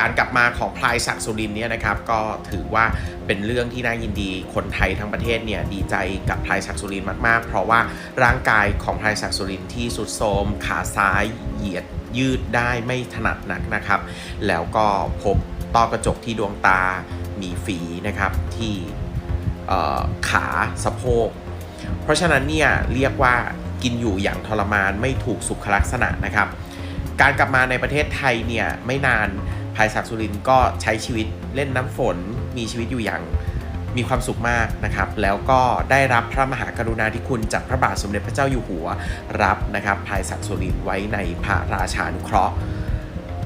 การกลับมาของพลายศักดิ์สุรินเนี่ยนะครับก็ถือว่าเป็นเรื่องที่น่ายินดีคนไทยทั้งประเทศเนี่ยดีใจกับพลายศักดิ์สุรินมากๆ เพราะว่าร่างกายของพลายศักดิ์สุรินที่สุดโทมขาซ้ายเหยียดยืดได้ไม่ถนัดนักนะครับ แล้วก็พบต้อกระจกที่ดวงตา มีฝีนะครับที่ขาสะโพก เพราะฉะนั้นเนี่ยเรียกว่ากินอยู่อย่างทรมานไม่ถูกสุขลักษณะนะครับ การกลับมาในประเทศไทยเนี่ยไม่นานายศักดิ์สุรินก็ใช้ชีวิตเล่นน้ำฝน มีชีวิตอยู่อย่างมีความสุขมากนะครับ แล้วก็ได้รับพระมหากรุณาธิคุณจากพระบาทสมเด็จพระเจ้าอยู่หัว รับนะครับภายศักดิ์สุรินไว้ในพระราชานุเคราะห์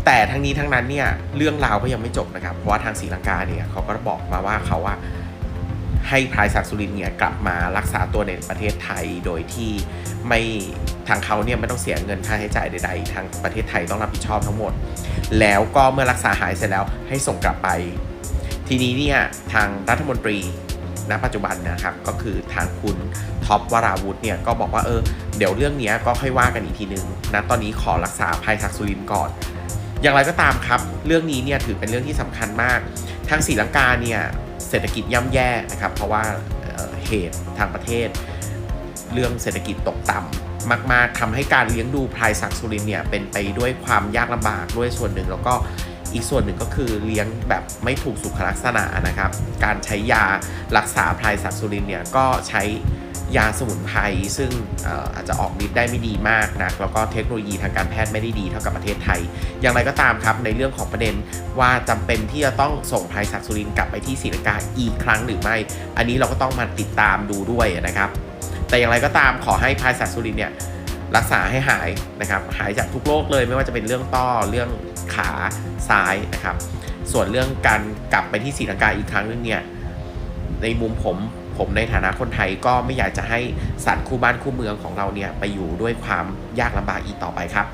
แต่ทั้งนี้ทั้งนั้นเนี่ยเรื่องราวก็ยังไม่จบนะครับ เพราะว่าทางศรีลังกาเนี่ยเขาก็บอกมาว่าเขาว่า ให้พลายศักดิ์สุรินเนี่ยกลับมารักษาตัวในประเทศไทยโดยที่ไม่ทางเขาเนี่ยไม่ต้องเสียเงินค่าใช้จ่ายใด ๆ ทางประเทศไทยต้องรับผิดชอบทั้งหมด แล้วก็เมื่อรักษาหายเสร็จแล้วให้ส่งกลับไป ทีนี้เนี่ยทางรัฐมนตรีณปัจจุบันนะครับก็คือทางคุณท็อปวราวุธเนี่ยก็บอกว่าเออเดี๋ยวเรื่องนี้ก็ค่อยว่ากันอีกทีนึงนะตอนนี้ขอรักษาภัยศักดิ์สุรินก่อน อย่างไรก็ตามครับ เรื่องนี้เนี่ยถือเป็นเรื่องที่สำคัญมากทางศรีลังกาเนี่ย เศรษฐกิจย่ำแย่นะครับ เพราะว่าเหตุทางประเทศ เรื่องเศรษฐกิจตกต่ำมาก ๆทำให้การเลี้ยงดูพลายศักดิ์สุรินเนี่ยเป็นไปด้วยความยากลำบากด้วยส่วนหนึ่งแล้วก็ อีกส่วนหนึ่งก็คือเลี้ยงแบบไม่ถูกสุขลักษณะนะครับ การใช้ยารักษาพลายศักดิ์สุรินเนี่ยก็ใช้ยาสมุนไพรซึ่งอาจจะออกฤทธิ์ได้ไม่ดีมากนะแล้วก็เทคโนโลยีทางการแพทย์ไม่ได้ดีเท่ากับประเทศไทย อย่างไรก็ตามครับในเรื่องของประเด็นว่าจำเป็นที่จะต้องส่งพลายศักดิ์สุรินกลับไปที่ศรีลังกาอีกครั้งหรือไม่ อันนี้เราก็ต้องมาติดตามดูด้วยนะครับ แต่อย่างไรก็ตามขอให้พลายศักดิ์สุรินเนี่ย รักษาให้หายนะครับ หายจากทุกโรคเลยไม่ว่าจะเป็นเรื่องต้อเรื่องขาซ้ายนะครับ ส่วนเรื่องการกลับไปที่ศรีลังกาอีกครั้งนึงเนี่ยในมุมผมผมในฐานะคนไทยก็ไม่อยากจะให้สัตว์คู่บ้านคู่เมืองของเราเนี่ยไปอยู่ด้วยความยากลำบากอีกต่อไปครับ